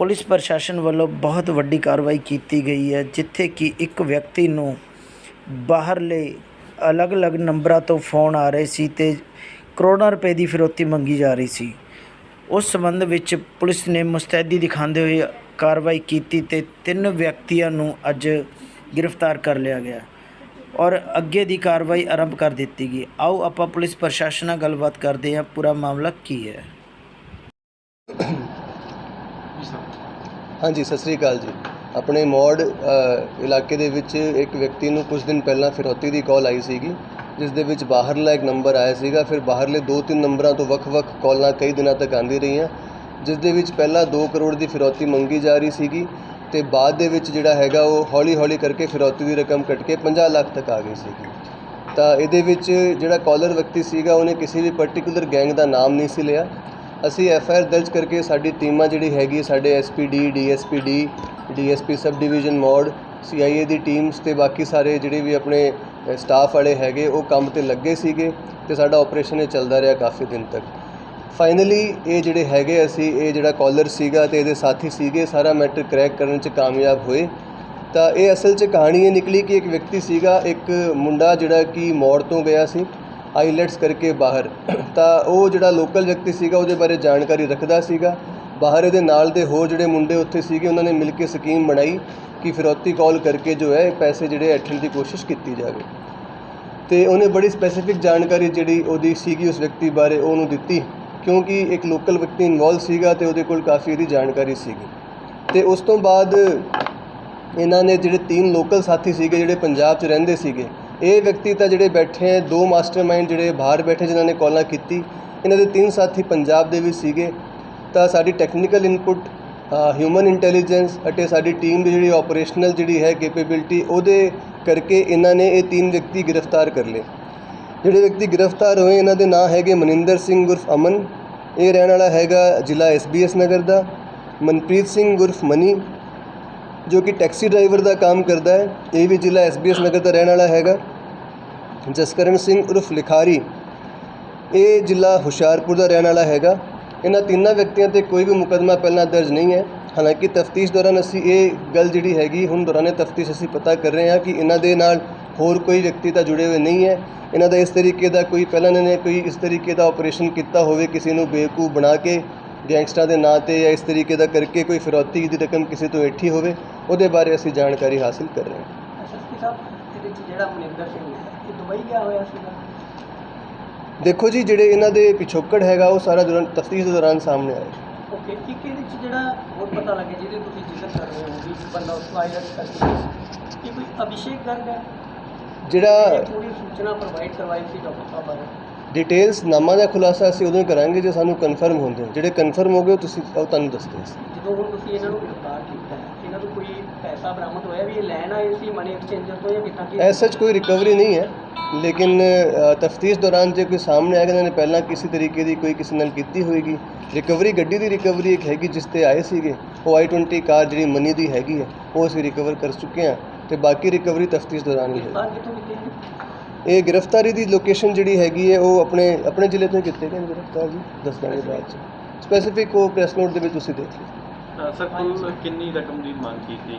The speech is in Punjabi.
ਪੁਲਿਸ ਪ੍ਰਸ਼ਾਸਨ ਵੱਲੋਂ ਬਹੁਤ ਵੱਡੀ ਕਾਰਵਾਈ ਕੀਤੀ ਗਈ ਹੈ, ਜਿੱਥੇ ਕਿ ਇੱਕ ਵਿਅਕਤੀ ਨੂੰ ਬਾਹਰਲੇ ਅਲੱਗ-ਅਲੱਗ ਨੰਬਰਾਂ ਤੋਂ ਫੋਨ ਆ ਰਹੇ ਸੀ ਤੇ ਕਰੋੜਾਂ ਰੁਪਏ ਦੀ ਫਿਰੌਤੀ ਮੰਗੀ ਜਾ ਰਹੀ ਸੀ। ਉਸ ਸੰਬੰਧ ਵਿੱਚ ਪੁਲਿਸ ਨੇ ਮੁਸਤੈਦੀ ਦਿਖਾਉਂਦੇ ਹੋਏ ਕਾਰਵਾਈ ਕੀਤੀ ਤੇ ਤਿੰਨ ਵਿਅਕਤੀਆਂ ਨੂੰ ਅੱਜ ਗ੍ਰਿਫਤਾਰ ਕਰ ਲਿਆ ਗਿਆ ਔਰ ਅੱਗੇ ਦੀ ਕਾਰਵਾਈ ਆਰੰਭ ਕਰ ਦਿੱਤੀ ਗਈ। ਆਓ ਆਪਾਂ ਪੁਲਿਸ ਪ੍ਰਸ਼ਾਸਨ ਨਾਲ ਗੱਲਬਾਤ ਕਰਦੇ ਹਾਂ, ਪੂਰਾ ਮਾਮਲਾ ਕੀ ਹੈ? ਹਾਂਜੀ, ਸਤਿ ਸ੍ਰੀ ਅਕਾਲ ਜੀ। ਆਪਣੇ ਮੌੜ ਇਲਾਕੇ ਦੇ ਵਿੱਚ ਇੱਕ ਵਿਅਕਤੀ ਨੂੰ ਕੁਝ ਦਿਨ ਪਹਿਲਾਂ ਫਿਰੌਤੀ ਦੀ ਕਾਲ ਆਈ ਸੀਗੀ, ਜਿਸ ਦੇ ਵਿੱਚ ਬਾਹਰਲਾ ਇੱਕ ਨੰਬਰ ਆਇਆ ਸੀਗਾ। ਫਿਰ ਬਾਹਰਲੇ ਦੋ ਤਿੰਨ ਨੰਬਰਾਂ ਤੋਂ ਵੱਖ-ਵੱਖ ਕਾਲਾਂ ਕਈ ਦਿਨਾਂ ਤੱਕ ਆਂਦੀ ਰਹੀਆਂ, ਜਿਸ ਦੇ ਵਿੱਚ ਪਹਿਲਾਂ 2 ਕਰੋੜ ਦੀ ਫਿਰੌਤੀ ਮੰਗੀ ਜਾ ਰਹੀ ਸੀਗੀ ਤੇ ਬਾਅਦ ਦੇ ਵਿੱਚ ਜਿਹੜਾ ਹੈਗਾ ਉਹ ਹੌਲੀ-ਹੌਲੀ ਕਰਕੇ ਫਿਰੌਤੀ ਦੀ ਰਕਮ ਕੱਟ ਕੇ 50 ਲੱਖ ਤੱਕ ਆ ਗਈ ਸੀਗੀ। ਤਾਂ ਇਹਦੇ ਵਿੱਚ ਜਿਹੜਾ ਕਾਲਰ ਵਿਅਕਤੀ ਸੀਗਾ, ਉਹਨੇ ਕਿਸੇ ਵੀ ਪਾਰਟਿਕੂਲਰ ਗੈਂਗ ਦਾ ਨਾਮ ਨਹੀਂ ਸੀ ਲਿਆ। ਅਸੀਂ ਐਫ ਆਈ ਆਰ ਦਰਜ ਕਰਕੇ ਸਾਡੀ ਟੀਮਾਂ ਜਿਹੜੀ ਹੈਗੀ ਸਾਡੇ S P D D S P D D S P sub division Maur C I A the teams ਤੇ ਬਾਕੀ ਸਾਰੇ ਜਿਹੜੇ ਵੀ ਆਪਣੇ ਸਟਾਫ ਵਾਲੇ ਹੈਗੇ, ਉਹ ਕੰਮ ਤੇ ਲੱਗੇ ਸੀਗੇ ਤੇ ਸਾਡਾ ਆਪਰੇਸ਼ਨ ਇਹ ਚੱਲਦਾ ਰਿਹਾ ਕਾਫੀ ਦਿਨ ਤੱਕ। ਫਾਈਨਲੀ ਇਹ ਜਿਹੜੇ ਹੈਗੇ ਅਸੀਂ, ਇਹ ਜਿਹੜਾ ਕਾਲਰ ਸੀਗਾ ਤੇ ਇਹਦੇ ਸਾਥੀ ਸੀਗੇ, ਸਾਰਾ ਮੈਟਰ ਕ੍ਰੈਕ ਕਰਨ 'ਚ ਕਾਮਯਾਬ ਹੋਏ। ਤਾਂ ਇਹ ਅਸਲ 'ਚ ਕਹਾਣੀ ਇਹ ਨਿਕਲੀ ਕਿ ਇੱਕ ਵਿਅਕਤੀ ਸੀਗਾ, ਇੱਕ ਮੁੰਡਾ ਜਿਹੜਾ ਕਿ ਮੌੜ ਤੋਂ ਗਿਆ ਸੀ। ਆਈਲੈਟਸ ਕਰਕੇ ਬਾਹਰ। ਤਾਂ ਉਹ ਜਿਹੜਾ ਲੋਕਲ ਵਿਅਕਤੀ ਸੀਗਾ, ਉਹਦੇ ਬਾਰੇ ਜਾਣਕਾਰੀ ਰੱਖਦਾ ਸੀਗਾ। ਬਾਹਰ ਇਹਦੇ ਨਾਲ ਦੇ ਹੋਰ ਜਿਹੜੇ ਮੁੰਡੇ ਉੱਥੇ ਸੀਗੇ, ਉਹਨਾਂ ਨੇ ਮਿਲ ਕੇ ਸਕੀਮ ਬਣਾਈ ਕਿ ਫਿਰੌਤੀ ਕਾਲ ਕਰਕੇ ਜੋ ਹੈ, ਪੈਸੇ ਜਿਹੜੇ ਐਠਣ ਦੀ ਕੋਸ਼ਿਸ਼ ਕੀਤੀ ਜਾਵੇ। ਤੇ ਉਹਨੇ ਬੜੀ ਸਪੈਸੀਫਿਕ ਜਾਣਕਾਰੀ ਜਿਹੜੀ ਉਹਦੀ ਸੀਗੀ ਉਸ ਵਿਅਕਤੀ ਬਾਰੇ ਉਹਨੂੰ ਦਿੱਤੀ। ਕਿਉਂਕਿ ਇੱਕ ਲੋਕਲ ਵਿਅਕਤੀ ਇਨਵੋਲਵ ਸੀਗਾ ਤੇ ਉਹਦੇ ਕੋਲ ਕਾਫੀ ਇਹਦੀ ਜਾਣਕਾਰੀ ਸੀਗੀ। ਤੇ ਉਸ ਤੋਂ ਬਾਅਦ ਇਹਨਾਂ ਨੇ ਜਿਹੜੇ ਤਿੰਨ ਲੋਕਲ ਸਾਥੀ ਸੀਗੇ, ਜਿਹੜੇ ਪੰਜਾਬ 'ਚ ਰਹਿੰਦੇ ਸੀਗੇ ਇਹ ਵਿਅਕਤੀ ਤਾਂ ਜਿਹੜੇ ਬੈਠੇ ਹੈ, ਦੋ ਮਾਸਟਰਮਾਈਂਡ ਜਿਹੜੇ ਬਾਹਰ ਬੈਠੇ ਜਿਨ੍ਹਾਂ ਨੇ ਕਾਲਾਂ ਕੀਤੀ, ਇਹਨਾਂ ਦੇ ਤਿੰਨ ਸਾਥੀ ਪੰਜਾਬ ਦੇ ਵਿੱਚ ਸੀਗੇ। ਤਾਂ ਸਾਡੀ ਟੈਕਨੀਕਲ ਇਨਪੁਟ ਹਿਊਮਨ ਇੰਟੈਲੀਜੈਂਸ ਅਤੇ ਸਾਡੀ ਟੀਮ ਦੀ ਜਿਹੜੀ ਆਪਰੇਸ਼ਨਲ ਜਿਹੜੀ ਹੈ ਕੈਪੇਬਿਲਿਟੀ ਉਹਦੇ ਕਰਕੇ ਇਹਨਾਂ ਨੇ ਇਹ ਤਿੰਨ ਵਿਅਕਤੀ ਗ੍ਰਿਫਤਾਰ ਕਰ ਲਏ। ਜਿਹੜੇ ਵਿਅਕਤੀ ਗ੍ਰਿਫਤਾਰ ਹੋਏ, ਇਹਨਾਂ ਦੇ ਨਾਂ ਹੈਗੇ ਮਨਿੰਦਰ ਸਿੰਘ ਗੁਰਫ ਅਮਨ, ਇਹ ਰਹਿਣ ਵਾਲਾ ਹੈਗਾ ਜ਼ਿਲ੍ਹਾ ਐਸਬੀਐਸ ਨਗਰ ਦਾ, ਮਨਪ੍ਰੀਤ ਸਿੰਘ ਗੁਰਫ ਮਨੀ, ਜੋ ਕਿ ਟੈਕਸੀ ਡਰਾਈਵਰ ਦਾ ਕੰਮ ਕਰਦਾ ਹੈ, ਇਹ ਵੀ ਜ਼ਿਲ੍ਹਾ ਐਸਬੀਐਸ ਨਗਰ ਦਾ ਰਹਿਣ ਵਾਲਾ ਹੈਗਾ। ਜਸਕਰਨ ਸਿੰਘ ਉਰਫ ਲਿਖਾਰੀ। ਇਹ ਜ਼ਿਲ੍ਹਾ ਹੁਸ਼ਿਆਰਪੁਰ ਦਾ ਰਹਿਣ ਵਾਲਾ ਹੈਗਾ। ਇਹਨਾਂ ਤਿੰਨਾਂ ਵਿਅਕਤੀਆਂ ਤੇ ਕੋਈ ਵੀ ਮੁਕੱਦਮਾ ਪਹਿਲਾਂ ਦਰਜ ਨਹੀਂ ਹੈ। ਹਾਲਾਂਕਿ ਤਫਤੀਸ਼ ਦੌਰਾਨ ਅਸੀਂ ਇਹ ਗੱਲ ਜਿਹੜੀ ਹੈਗੀ, ਹੁਣ ਦੌਰਾਨੇ ਤਫਤੀਸ਼ ਅਸੀਂ ਪਤਾ ਕਰ ਰਹੇ ਹਾਂ ਕਿ ਇਹਨਾਂ ਦੇ ਨਾਲ ਹੋਰ ਕੋਈ ਵਿਅਕਤੀ ਤਾਂ ਜੁੜੇ ਹੋਏ ਨਹੀਂ ਹੈ। ਇਹਨਾਂ ਦਾ ਇਸ ਤਰੀਕੇ ਦਾ ਕੋਈ, ਪਹਿਲਾਂ ਇਹਨਾਂ ਨੇ ਕੋਈ ਇਸ ਤਰੀਕੇ ਦਾ ਆਪਰੇਸ਼ਨ ਕੀਤਾ ਹੋਵੇ ਕਿਸੇ ਨੂੰ ਬੇਵਕੂਫ ਬਣਾ ਕੇ, ਗੈਂਗਸਟਰਾਂ ਦੇ ਨਾਂ ਤੇ ਜਾਂ ਇਸ ਤਰੀਕੇ ਦਾ ਕਰਕੇ ਕੋਈ ਫਿਰੌਤੀ ਦੀ ਰਕਮ ਕਿਸੇ ਤੋਂ ਏਠੀ ਹੋਵੇ, ਉਹਦੇ ਬਾਰੇ ਅਸੀਂ ਜਾਣਕਾਰੀ ਹਾਸਿਲ ਕਰ ਰਹੇ ਹਾਂ। ਵਿੱਚ ਜਿਹੜਾ ਮਨਿੰਦਰ ਸਿੰਘ ਹੈ ਇਹ ਦੁਬਈ ਗਿਆ ਹੋਇਆ ਸੀਗਾ। ਦੇਖੋ ਜੀ ਜਿਹੜੇ ਇਹਨਾਂ ਦੇ ਪਿਛੋਕੜ ਹੈਗਾ ਉਹ ਸਾਰਾ ਦੌਰਾਨ ਤਫਤੀਸ਼ ਦੇ ਦੌਰਾਨ ਸਾਹਮਣੇ ਆਇਆ ਓਕੇ ਇੱਕ ਇਹਦੇ ਵਿੱਚ ਜਿਹੜਾ ਹੋਰ ਪਤਾ ਲੱਗਿਆ ਜਿਹਦੇ ਤੁਸੀਂ ਜ਼ਿਕਰ ਕਰ ਰਹੇ ਹੋ ਵੀ ਇੱਕ ਬੰਦਾ ਉਸ ਵਾਇਰਸ ਕਰਕੇ ਇਹ ਕੋਈ ਅਭਿਸ਼ੇਕ ਗਰਗ ਹੈ? ਜਿਹੜਾ ਇਹ ਪੂਰੀ ਸੂਚਨਾ ਪ੍ਰੋਵਾਈਡ ਕਰਵਾਈ ਸੀ ਡਾਕਟਰ ਸਾਹਿਬ ਬਾਰੇ। ਡਿਟੇਲਸ ਨਾਮਾਂ ਦਾ ਖੁਲਾਸਾ ਅਸੀਂ ਉਦੋਂ ਹੀ ਕਰਾਂਗੇ ਜੇ ਸਾਨੂੰ ਕਨਫਰਮ ਹੁੰਦੇ। ਜਿਹੜੇ ਕਨਫਰਮ ਹੋ ਗਏ ਉਹ ਤੁਸੀਂ ਉਹ ਤੁਹਾਨੂੰ ਦੱਸਦੇ ਹਾਂ। ਜਦੋਂ ਹੁਣ ਤੁਸੀਂ ਇਹਨਾਂ ਨੂੰ ਗ੍ਰਿਫਤਾਰ ਕੀਤਾ ਹੈ ਇਹਨਾਂ ਤੋਂ ਕੋਈ ਪੈਸਾ ਬਰਾਮਦ ਹੋਇਆ ਵੀ ਇਹ ਲੈਣ ਆਏ ਸੀ ਮਨੀ ਐਕਸਚੇਂਜਰ ਤੋਂ ਜਾਂ ਕਿੱਥਾਂ ਕੀ ਐਸ ਕੋਈ ਰਿਕਵਰੀ ਨਹੀਂ ਹੈ ਲੇਕਿਨ ਤਫਤੀਸ਼ ਦੌਰਾਨ ਜੇ ਕੋਈ ਸਾਹਮਣੇ ਆਏਗਾ ਇਹਨਾਂ ਨੇ ਪਹਿਲਾਂ ਕਿਸੇ ਤਰੀਕੇ ਦੀ ਕੋਈ ਕਿਸੇ ਨਾਲ ਕੀਤੀ ਹੋਏਗੀ ਰਿਕਵਰੀ ਗੱਡੀ ਦੀ ਰਿਕਵਰੀ ਇੱਕ ਹੈਗੀ ਜਿਸ ਤੇ ਆਏ ਸੀਗੇ ਉਹ i20 ਕਾਰ ਜਿਹੜੀ ਮਨੀ ਦੀ ਹੈਗੀ ਹੈ ਉਹ ਅਸੀਂ ਰਿਕਵਰ ਕਰ ਚੁੱਕੇ ਹਾਂ ਤੇ ਬਾਕੀ ਰਿਕਵਰੀ ਤਫਤੀਸ਼ ਦੌਰਾਨ ਹੀ ਹੈ ਗ੍ਰਿਫਤਾਰ ਕਿੱਥੋਂ ਕੀਤੇ ਹੈ ਇਹ ਗ੍ਰਿਫਤਾਰੀ ਦੀ ਲੋਕੇਸ਼ਨ ਜਿਹੜੀ ਹੈਗੀ ਹੈ ਉਹ ਆਪਣੇ ਆਪਣੇ ਜ਼ਿਲ੍ਹੇ ਤੋਂ ਹੀ ਕੀਤੇ ਗਏ ਨੇ ਗ੍ਰਿਫਤਾਰ ਜੀ ਦੱਸ ਦਾਂਗੇ ਬਾਅਦ ਚ। ਸਪੈਸੀਫਿਕ ਉਹ ਪ੍ਰੈਸ ਨੋਟ ਦੇ ਵਿੱਚ ਤੁਸੀਂ ਦੇਖ ਲਿਓ। ਸਰ ਕੁੱਲ ਕਿੰਨੀ ਰਕਮ ਦੀ ਮੰਗ ਕੀਤੀ?